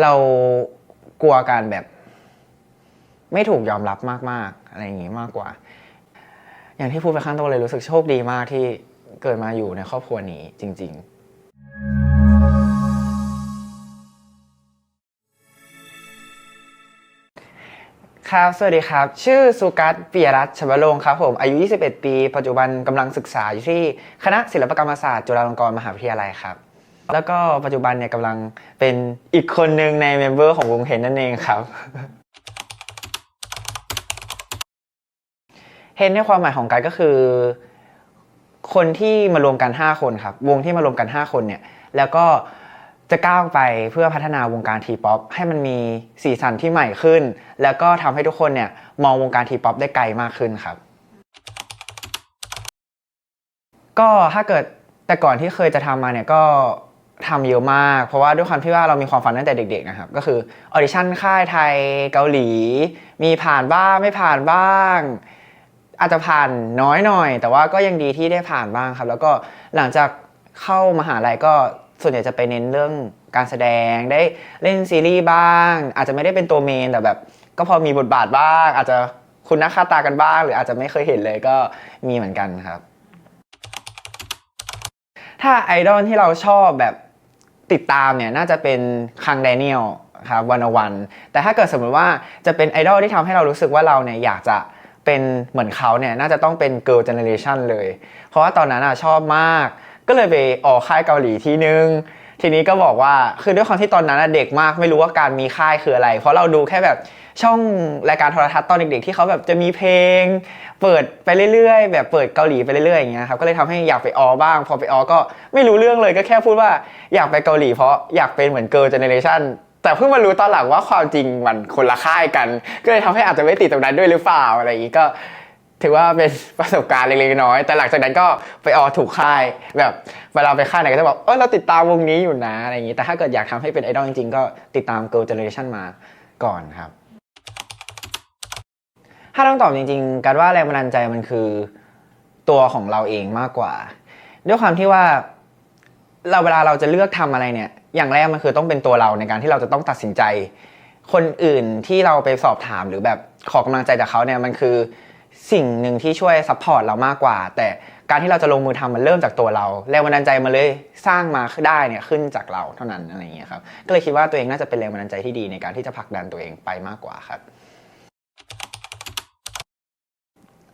เรากลัวการแบบ ไม่ถูกยอมรับมากๆ อะไรอย่างงี้มากกว่า อย่างที่พูดไปข้างต้นเลยรู้สึกโชคดีมากที่เกิดมาอยู่ในครอบครัวนี้จริง ๆครับ สวัสดีครับ ชื่อสุกัตปิยรัตน์ชวโรงค์ครับผม อายุ 21 ปี ปัจจุบันกำลังศึกษาอยู่ที่คณะศิลปกรรมศาสตร์ จุฬาลงกรณ์มหาวิทยาลัยครับ แล้วก็ปัจจุบันเนี่ยกำลังเป็นอีกคนหนึ่งในเมมเบอร์ของวงเฮนนั่นเองครับเฮนในความหมายของกันก็คือ คนที่มารวมกัน 5 คนครับ วงที่มารวมกัน 5 คนเนี่ย แล้วก็จะก้าวไปเพื่อพัฒนาวงการทีป๊อปให้มันมีสีสันที่ใหม่ขึ้น แล้วก็ทำให้ทุกคนเนี่ยมองวงการทีป๊อปได้ไกลมากขึ้นครับ ก็ถ้าเกิดแต่ก่อนที่เคยจะทำมาเนี่ยก็ ทำเยอะมาก เพราะว่าด้วยความที่ว่าเรามีความฝันตั้งแต่เด็กๆนะครับ ก็คือออดิชั่นค่ายไทยเกาหลี มีผ่านบ้างไม่ผ่านบ้าง อาจจะผ่านน้อยหน่อย แต่ว่าก็ยังดีที่ได้ผ่านบ้างครับ แล้วก็หลังจากเข้ามหาลัยก็ส่วนใหญ่จะไปเน้นเรื่องการแสดงได้เล่นซีรีส์บ้าง อาจจะไม่ได้เป็นตัวเมนแต่แบบ ก็พอมีบทบาทบ้าง อาจจะคุณนักคาตากันบ้าง หรืออาจจะไม่เคยเห็นเลยก็มีเหมือนกันครับ ถ้าไอดอลที่เราชอบแบบ ติดตามเนี่ยน่าจะเป็นคังแดเนียลครับวันวัน แต่ถ้าเกิดสมมติว่าจะเป็นไอดอลที่ทำให้เรารู้สึกว่าเราเนี่ยอยากจะเป็นเหมือนเขาเนี่ยน่าจะต้องเป็นเกิร์ลเจเนเรชันเลย เพราะว่าตอนนั้นอะชอบมาก ก็เลยไปออกค่ายเกาหลีทีนึง ทีนี้ก็บอกว่าคือด้วยความที่ตอนนั้นเด็กมากไม่รู้ว่าการมีค่ายคืออะไร เพราะเราดูแค่แบบช่องรายการโทรทัศน์ตอนเด็กๆที่เขาแบบจะมีเพลง เปิดไปเรื่อยๆ แบบเปิดเกาหลีไปเรื่อยๆอย่างเงี้ยครับก็เลยทำให้อยากไปออบ้าง พอไปออก็ไม่รู้เรื่องเลยก็แค่พูดว่าอยากไปเกาหลี เพราะอยากเป็นเหมือนเกิร์ลเจเนเรชั่นแต่เพิ่งมารู้ตอนหลังว่าความจริงมันคนละค่ายกัน ก็เลยทำให้อาจจะไม่ติดตรงนั้นด้วยหรือเปล่าอะไรอย่างงี้ก็ ถือว่าเป็นประสบการณ์เล็กๆน้อยๆแต่หลังจากนั้นก็ไปออถูกค่าย แบบเวลาไปค่ายไหนก็จะบอกเออเราติดตามวงนี้อยู่นะอะไรอย่างงี้ แต่ถ้าเกิดอยากทำให้เป็นไอดอลจริงๆ ก็ติดตาม Girl Generation มาก่อนครับ ถ้าต้องตอบจริงๆ การว่าแรงบันดาลใจมันคือตัวของเราเองมากกว่า ด้วยความที่ว่าเราเวลาเราจะเลือกทำอะไรเนี่ย อย่างแรกมันคือต้องเป็นตัวเราในการที่เราจะต้องตัดสินใจ คนอื่นที่เราไปสอบถามหรือแบบขอกำลังใจจากเขาเนี่ยมันคือ สิ่งหนึ่งที่ช่วยซัพพอร์ตเรามากกว่า แต่การที่เราจะลงมือทำมันเริ่มจากตัวเรา แรงบันดาลใจมันเลยสร้างมาได้เนี่ยขึ้นจากเราเท่านั้นอะไรอย่างเงี้ยครับก็เลยคิดว่าตัวเองน่าจะเป็นแรงบันดาลใจที่ดีในการที่จะผลักดันตัวเองไปมากกว่าครับ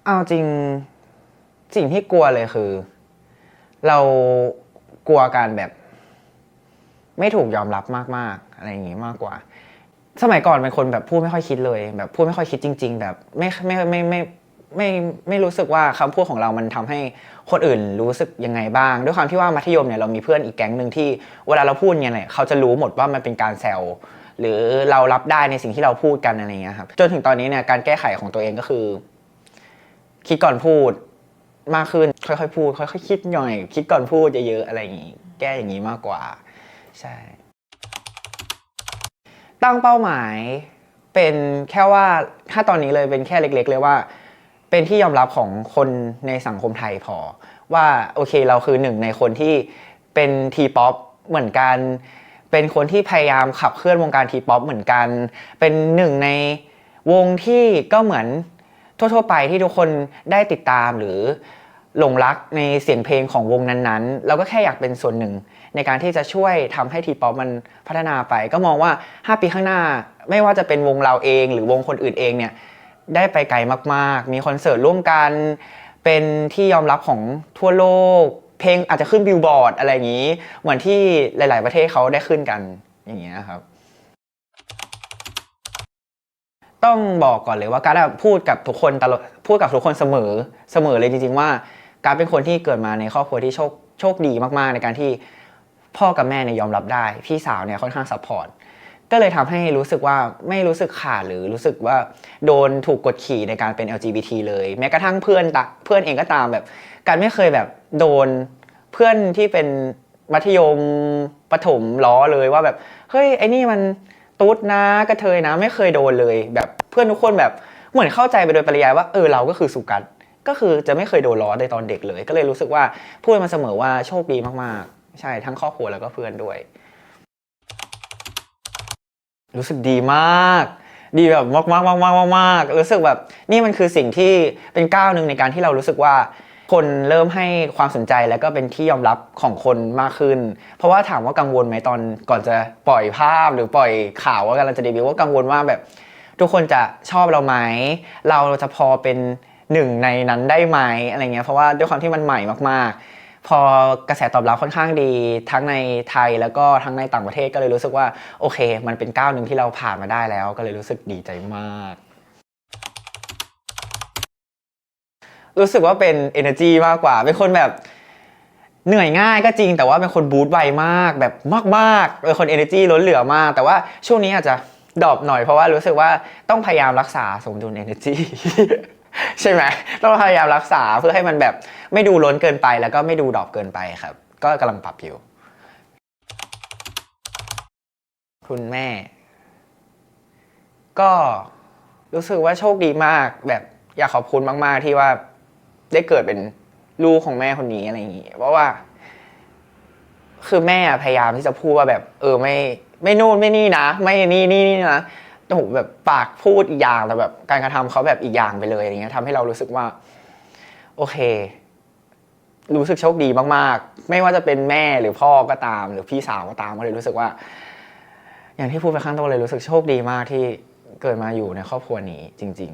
เอาจริงสิ่งที่กลัวเลยคือ เรากลัวการแบบ ไม่ถูกยอมรับมากๆ อะไรอย่างงี้มากกว่า สมัยก่อนเป็นคนแบบพูดไม่ค่อยคิดเลย แบบพูดไม่ค่อยคิดจริง ๆ แบบไม่ไม่ไม่ไม่ ไม่ไม่รู้สึกว่าคำพูดของเรามันทำให้คนอื่นรู้สึกยังไงบ้าง ด้วยความที่ว่ามัธยมเนี่ยเรามีเพื่อนอีกแก๊งหนึ่งที่เวลาเราพูดเนี่ยเขาจะรู้หมดว่ามันเป็นการแซวหรือเรารับได้ในสิ่งที่เราพูดกันอะไรเงี้ยครับจนถึงตอนนี้เนี่ยการแก้ไขของตัวเองก็คือ คิดก่อนพูดมากขึ้นค่อยๆพูด ค่อยๆคิดหน่อย คิดก่อนพูดเยอะๆอะไรอย่างงี้ แก้อย่างนี้มากกว่า ใช่ ตั้งเป้าหมายเป็นแค่ว่าถ้าตอนนี้เลยเป็นแค่เล็ก ๆ เลยว่า เป็นที่ยอมรับของคนในสังคมไทยพอ ว่าโอเคเราคือหนึ่งในคนที่เป็นทีป๊อปเหมือนกัน เป็นคนที่พยายามขับเคลื่อนวงการทีป๊อปเหมือนกัน เป็นหนึ่งในวงที่ก็เหมือนทั่วๆไปที่ทุกคนได้ติดตามหรือหลงรักในเสียงเพลงของวงนั้นๆ เราก็แค่อยากเป็นส่วนหนึ่ง ในการที่จะช่วยทำให้ทีป๊อปมันพัฒนาไป ก็มองว่า 5 ปีข้างหน้า ไม่ว่าจะเป็นวงเราเอง หรือวงคนอื่นเองเนี่ย ได้ไปไกลมากๆ มีคอนเสิร์ตร่วมกัน เป็นที่ยอมรับของทั่วโลก เพลงอาจจะขึ้นบิลบอร์ดอะไรอย่างนี้ เหมือนที่หลาย ๆ ประเทศเขาได้ขึ้นกันอย่างเงี้ยครับ ต้องบอกก่อนเลยว่าการพูดกับทุกคนตลอดพูดกับทุกคนเสมอเสมอเลยจริง ๆ ว่า การเป็นคนที่เกิดมาในครอบครัวที่โชคโชคดีมาก ๆ ในการที่พ่อกับแม่เนี่ยยอมรับได้ พี่สาวเนี่ยค่อนข้างซัพพอร์ต ก็เลยทำให้รู้สึกว่าไม่รู้สึกขาดหรือรู้สึกว่าโดนถูกกดขี่ในการเป็น LGBT เลย แม้กระทั่งเพื่อนตะเพื่อนเองก็ตามแบบการไม่เคยแบบโดนเพื่อนที่เป็นมัธยมประถมล้อเลยว่าแบบเฮ้ยไอ้นี่มันตุ๊ดนะกระเทยนะไม่เคยโดนเลย แบบเพื่อนทุกคนแบบเหมือนเข้าใจไปโดยปริยายว่าเออเราก็คือสุกัดก็คือจะไม่เคยโดนล้อในตอนเด็กเลย ก็เลยรู้สึกว่าพูดมาเสมอว่าโชคดีมากๆ ใช่ทั้งครอบครัวแล้วก็เพื่อนด้วย รู้สึกดีมาก ดีแบบมากมากมากมากมากมากรู้สึกแบบนี่มันคือสิ่งที่เป็นก้าวหนึ่งในการที่เรารู้สึกว่า คนเริ่มให้ความสนใจแล้วก็เป็นที่ยอมรับของคนมากขึ้น เพราะว่าถามว่ากังวลไหมตอนก่อนจะปล่อยภาพหรือปล่อยข่าวว่ากำลังจะเดบิวต์ว่ากังวลว่าแบบ ทุกคนจะชอบเราไหมเราจะพอเป็นหนึ่งในนั้นได้ไหมอะไรเงี้ยเพราะว่าด้วยความที่มันใหม่มากๆ พอกระแสตอบรับค่อนข้างดี ทั้งในไทยแล้วก็ทั้งในต่างประเทศก็เลยรู้สึกว่าโอเค มันเป็นก้าวหนึ่งที่เราผ่านมาได้แล้ว ก็เลยรู้สึกดีใจมาก รู้สึกว่าเป็น energy มากกว่า เป็นคนแบบเหนื่อยง่ายก็จริงแต่ว่าเป็นคนบูตไวมากแบบมากๆเป็นคน energy ล้นเหลือมาก แต่ว่าช่วงนี้อาจจะดรอปหน่อยเพราะว่ารู้สึกว่าต้องพยายามรักษาสมดุล energy ใช่ไหมต้องพยายามรักษาเพื่อให้มันแบบไม่ดูล้นเกินไป แล้วก็ไม่ดูดรอปเกินไปครับ ก็กำลังปรับอยู่ คุณแม่ ก็รู้สึกว่าโชคดีมาก แบบอยากขอบคุณมาก ๆ ที่ว่าได้เกิดเป็นลูกของแม่คนนี้อะไรอย่างงี้เพราะว่า คือแม่พยายามที่จะพูดว่าแบบ เออไม่ไม่นู่นไม่นี่นะ ไม่นี่นี่นี่นะ โอ้โหแบบปากพูดอีกอย่างแต่แบบ การกระทำเขาแบบอีกอย่างไปเลยอย่างเงี้ยทำให้เรารู้สึกว่า โอเค รู้สึกโชคดีมาก ๆ ไม่ว่าจะเป็นแม่หรือพ่อก็ตาม หรือพี่สาวก็ตามก็เลยรู้สึกว่า อย่างที่พูดไปข้างต้นเลยรู้สึกโชคดีมากที่เกิดมาอยู่ในครอบครัวนี้จริง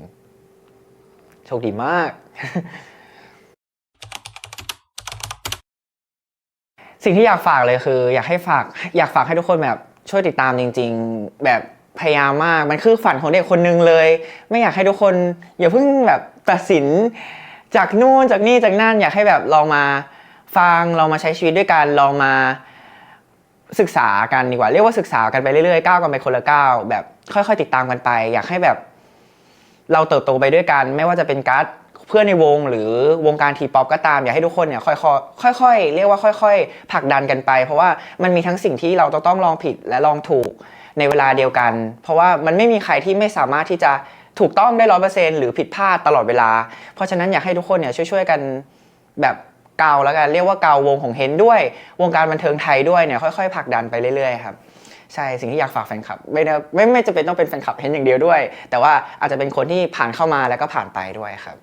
ๆ โชคดีมาก สิ่งที่อยากฝากเลยคือ อยากให้ฝาก อยากฝากให้ทุกคนแบบช่วยติดตามจริง ๆ แบบ พยายามมากมันคือฝันของเด็กคนหนึงเลย ไม่อยากให้ทุกคนอย่าเพิ่งแบบตัดสินจากนู่นจากนี่จากนั่นอยากให้แบบลองมาฟังลองมาใช้ชีวิตด้วยกันลองมาศึกษากันดีกว่าเรียกว่าศึกษากันไปเรื่อยๆก้าวกันไปคนละก้าวแบบค่อยๆ ติดตามกันไป อยากให้แบบ เราเติบโตไปด้วยกัน ไม่ว่าจะเป็นการ์ดเพื่อนในวงหรือวงการทีป๊อปก็ตาม อยากให้ทุกคนเนี่ยค่อยๆค่อยๆเรียกว่าค่อย ๆผลักดันกันไป เพราะว่ามันมีทั้งสิ่งที่เราต้องลองผิดและลองถูก ในเวลาเดียวกัน เพราะว่ามันไม่มีใครที่ไม่สามารถที่จะถูกต้องได้ร้อยเปอร์เซ็นหรือผิดพลาดตลอดเวลา เพราะฉะนั้นอยากให้ทุกคนเนี่ยช่วยๆกันแบบเกาแล้วกันเรียกว่าเกาวงของเฮนด้วย วงการบันเทิงไทยด้วยเนี่ยค่อยๆผลักดันไปเรื่อยๆครับใช่สิ่งที่อยากฝากแฟนคลับ ไม่ได้ไม่ไม่จะเป็นต้องเป็นแฟนคลับเห็นอย่างเดียวด้วย แต่ว่าอาจจะเป็นคนที่ผ่านเข้ามาแล้วก็ผ่านไปด้วยครับ